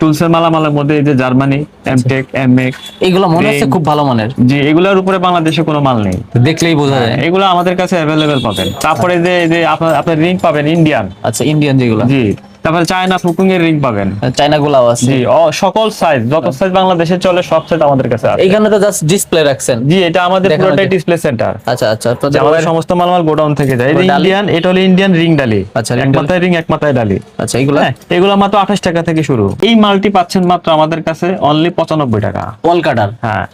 টুলসের মালামালের মধ্যে এই যে জার্মানি এমটেক এমএক এগুলো মনে হচ্ছে খুব ভালো মানের। জি এগুলোর উপরে বাংলাদেশে কোনো মাল নেই। দেখলেই বোঝা যায়। এগুলো আমাদের কাছে অ্যাভেলেবেল পাবেন। তারপরে যে যে আপনার আপনার রিং পাবেন ইন্ডিয়ান আচ্ছা ইন্ডিয়ান যেগুলো। জি। তারপরে চায়না ফুকুং এর রিং পাবেন। চায়না গুলাও আছে। জি সকল সাইজ যত সাইজ বাংলাদেশে চলে সব সাইজ আমাদের কাছে আছে। এইখানে তো জাস্ট ডিসপ্লে রাখছেন। জি এটা আমাদের পুরোটাই। ডিসপ্লে সেন্টার আচ্ছা আচ্ছা আপনাদের আমাদের সমস্ত মালামাল গোডাউন থেকে যায়। ইন্ডিয়ান এটা হলো ইন্ডিয়ান রিং ডালি। আচ্ছা, এক। মাথায় রিং এক মাথায় ডালি। আচ্ছা এগুলো? হ্যাঁ এগুলো মাত্র আঠাশ টাকা থেকে শুরু। এই মালটি পাচ্ছেন মাত্র আমাদের কাছে অনলি পঁচানব্বই টাকা। ওয়াল কাটার হ্যাঁ।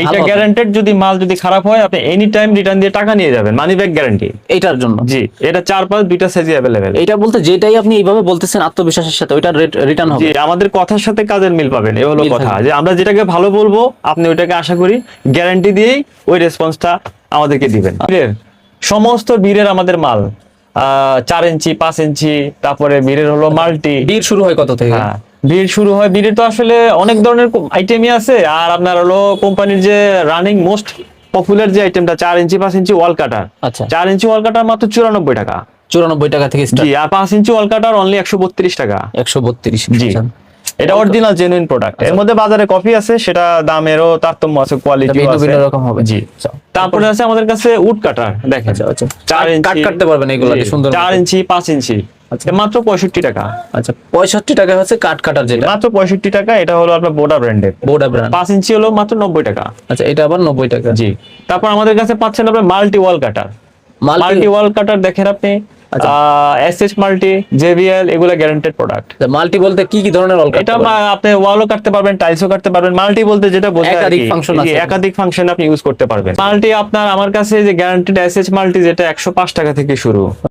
এইটা গ্যারান্টেড যদি মাল যদি খারাপ হয় আপনি এনি টাইম রিটার্ন দিয়ে টাকা নিয়ে যাবেন মানি ব্যাক গ্যারান্টি এটার জন্য। জি এটা চার পাঁচ দুইটা সাইজে অ্যাভেলেবেল এইটা বলতে যেটাই আপনি এইভাবে বলতেছেন আত্মবিশ্বাসের সাথে ওইটা রিটার্ন হবে। জি আমাদের কথার সাথে কাজের মিল পাবেন এ হলো কথা। যে আমরা যেটাকে ভালো বলব আপনি ওইটাকে আশা করি গ্যারান্টি দিয়েই ওই রেসপন্সটা আমাদেরকে দিবেন। বীরের সমস্ত বীরের আমাদের মাল আহ, চার ইঞ্চি পাঁচ ইঞ্চি তারপরে বীরের হলো মাল্টি। বীর শুরু হয় কত থেকে? বীর শুরু হয় বীরের তো আসলে অনেক ধরনের আইটেমই আছে। আর আপনার হলো কোম্পানির যে রানিং মোস্ট পপুলার যে আইটেমটা চার ইঞ্চি পাঁচ ইঞ্চি ওয়াল কাটার আচ্ছা। চার ইঞ্চি ওয়াল কাটার মাত্র চুরানব্বই টাকা। চুরানব্বই টাকা থেকে জি আর পাঁচ ইঞ্চি ওয়াল কাটার অনলি একশো বত্রিশ টাকা। একশো বত্রিশ জি। এটা অরিজিনাল জেনুইন প্রোডাক্টের মধ্যে বাজারে কপি আছে সেটা দামেরও তারতম্য আছে কোয়ালিটি ভিন্ন আছে। ভিন্ন রকম হবে। জি। আচ্ছা। তারপরে আছে আমাদের কাছে উড কাটার দেখেন আচ্ছা আচ্ছা। চার ইঞ্চি কাট কাটতে পারবেন এগুলো সুন্দর চার ইঞ্চি পাঁচ ইঞ্চি। আচ্ছা। মাত্র পঁয়ষট্টি টাকা। আচ্ছা পঁয়ষট্টি টাকা হচ্ছে কাট কাটার যেটা। মাত্র পঁয়ষট্টি টাকা এটা হলো আপনার বোডা ব্র্যান্ডের বোর্ডা ব্র্যান্ড পাঁচ ইঞ্চি হলো মাত্র নব্বই টাকা। আচ্ছা এটা আবার নব্বই টাকা। জি। তারপর আমাদের কাছে পাচ্ছেন আপনার মাল্টি ওয়াল কাটার। মাল্টি ওয়াল কাটার দেখেন আপনি। আচ্ছা। মাল্টি এগুলো গ্যারান্টেড প্রোডাক্ট মাল্টি বলতে কি কি ধরনের এটা আপনি ওয়ালও কাটতে পারবেন টাইলসও কাটতে পারবেন। মাল্টি বলতে যেটা বোঝায় একাধিক আছে। একাধিক ফাংশন আপনি ইউজ করতে পারবেন। মাল্টি আপনার আমার কাছে যে গ্যারান্টেড এসএইচ মাল্টি যেটা একশো পাঁচ টাকা থেকে শুরু।